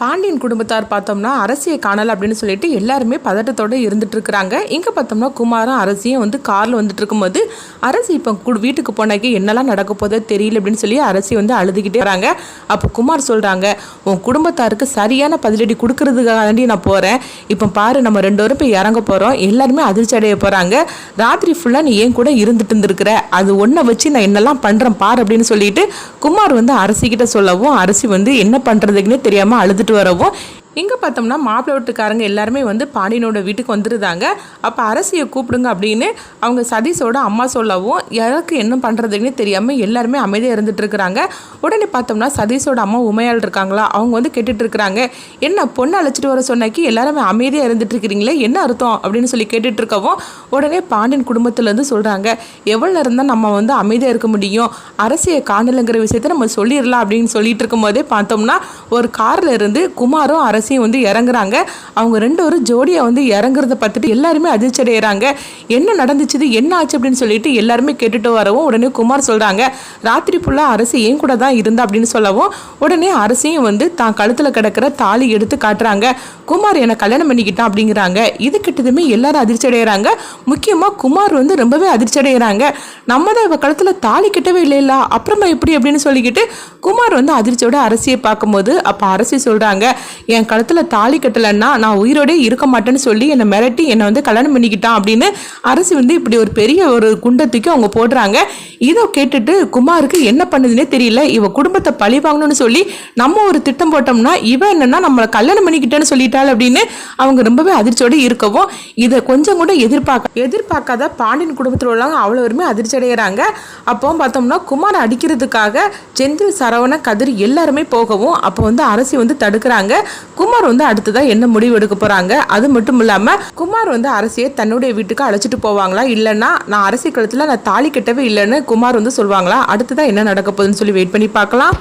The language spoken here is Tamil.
பாண்டியன் குடும்பத்தார் பார்த்தோம்னா அரசியை காணல அப்படின்னு சொல்லிட்டு எல்லாருமே பதட்டத்தோட இருந்துட்டு இருக்கிறாங்க. இங்கே பார்த்தோம்னா குமாரும் அரசியும் வந்து காரில் வந்துட்டு இருக்கும்போது அரசி இப்போ கு வீட்டுக்கு போனாக்கி என்னெல்லாம் நடக்க போதோ தெரியல அப்படின்னு சொல்லி அரசி வந்து அழுதுகிட்டே வராங்க. அப்போ குமார் சொல்கிறாங்க உன் குடும்பத்தாருக்கு சரியான பதிலடி கொடுக்கறதுக்காண்டி நான் போகிறேன் இப்போ பாரு நம்ம ரெண்டு பேரும் போய் இறங்க போகிறோம் எல்லாருமே அதிர்ச்சி அடைய போகிறாங்க ராத்திரி ஃபுல்லாக நீ ஏன் கூட இருந்துட்டு இருந்திருக்கிற? அது ஒன்றை வச்சு நான் என்னெல்லாம் பண்ணுறேன் பார் அப்படின்னு சொல்லிட்டு குமார் வந்து அரசிக்கிட்ட சொல்லவும் அரசி வந்து என்ன பண்ணுறதுக்குன்னே தெரியாமல் அழுது அழுதுட்டு வரவும் இங்கே பார்த்தோம்னா மாப்பிள்ளை வீட்டுக்காரங்க எல்லாருமே வந்து பாண்டியனோட வீட்டுக்கு வந்துருந்தாங்க அப்போ அரசியை கூப்பிடுங்க அப்படின்னு அவங்க சதீஷோட அம்மா சொல்லவும் யாருக்கு என்ன பண்ணுறதுன்னு தெரியாமல் எல்லாருமே அமைதியாக இருந்துட்டு இருக்கிறாங்க. உடனே பார்த்தோம்னா சதீஷோட அம்மா உமையாள் இருக்காங்களா? அவங்க வந்து கேட்டுட்டு இருக்கிறாங்க. என்ன பொண்ணு அழைச்சிட்டு வர சொன்னாக்கி எல்லாருமே அமைதியாக இருந்துட்டு இருக்கிறீங்களே? என்ன அர்த்தம்? அப்படின்னு சொல்லி கேட்டுட்டு இருக்கவும் உடனே பாண்டியன் குடும்பத்துலேருந்து சொல்கிறாங்க எவ்வளோ நேரம் தான் நம்ம வந்து அமைதியாக இருக்க முடியும்? அரசியை காணலைங்கிற விஷயத்த நம்ம சொல்லிடலாம். அப்படின்னு சொல்லிட்டு இருக்கும்போதே பார்த்தோம்னா ஒரு காரில் இருந்து குமாரும் அரசு அரசியும் வந்து இறங்குறாங்க. அவங்க ரெண்டு ஒரு ஜோடியாக வந்து இறங்குறத பார்த்துட்டு எல்லாருமே அதிர்ச்சி அடைகிறாங்க என்ன நடந்துச்சுது? என்ன ஆச்சு அப்படின்னு சொல்லிட்டு எல்லாருமே கேட்டுட்டு வரவும் உடனே குமார் சொல்கிறாங்க ராத்திரி ஃபுல்லாக அரசு ஏன் கூட தான் இருந்தா அப்படின்னு சொல்லவும் உடனே அரசியும் வந்து தான் கழுத்தில் கிடக்கிற தாலி எடுத்து காட்டுறாங்க. குமார் என்னை கல்யாணம் பண்ணிக்கிட்டான் அப்படிங்கிறாங்க. இது கிட்டதுமே எல்லாரும் அதிர்ச்சி அடைகிறாங்க முக்கியமாக குமார் வந்து ரொம்பவே அதிர்ச்சி அடைகிறாங்க நம்ம தான் இவ கழுத்தில் தாலி கட்டவே இல்லைல்ல அப்புறமா எப்படி அப்படின்னு சொல்லிக்கிட்டு குமார் வந்து அதிர்ச்சியோட அரசியை பார்க்கும்போது அப்போ அரசி சொல்கிறாங்க என் கழுத்தில் தாலி கட்டலைன்னா நான் உயிரோடே இருக்க மாட்டேன்னு சொல்லி என்னை மிரட்டி என்னை வந்து கல்யாணம் பண்ணிக்கிட்டான் அப்படின்னு அரசு வந்து இப்படி ஒரு பெரிய ஒரு குண்டத்துக்கு அவங்க போடுறாங்க. இதை கேட்டுட்டு குமாருக்கு என்ன பண்ணுதுன்னே தெரியல. இவ குடும்பத்தை பழி வாங்கணும்னு சொல்லி நம்ம ஒரு திட்டம் போட்டோம்னா இவன் என்னன்னா நம்மளை கல்யாணம் பண்ணிக்கிட்டேன்னு சொல்லிட்டாள் அப்படின்னு அவங்க ரொம்பவே அதிர்ச்சியோடு இருக்கவும் இதை கொஞ்சம் கூட எதிர்பார்க்க எதிர்பார்க்காத பாண்டியன் குடும்பத்தில் உள்ளவங்க அவ்வளோ பேருமே அதிர்ச்சி அடைகிறாங்க அப்போ பார்த்தோம்னா குமாரை அடிக்கிறதுக்காக செந்தில் சரவண கதிர் எல்லாருமே போகவும் அப்போ வந்து அரசி வந்து தடுக்கிறாங்க. குமார் வந்து அடுத்ததான் என்ன முடிவு எடுக்க போகிறாங்க அது மட்டும் இல்லாமல் குமார் வந்து அரசியை தன்னுடைய வீட்டுக்கு அழைச்சிட்டு போவாங்களா? இல்லைன்னா நான் அரசி கழுத்தில் நான் தாலி கட்டவே இல்லைன்னு குமார் வந்து சொல்லுவாங்களா அடுத்ததான் என்ன நடக்க போகுதுன்னு சொல்லி வெயிட் பண்ணி பார்க்கலாம்.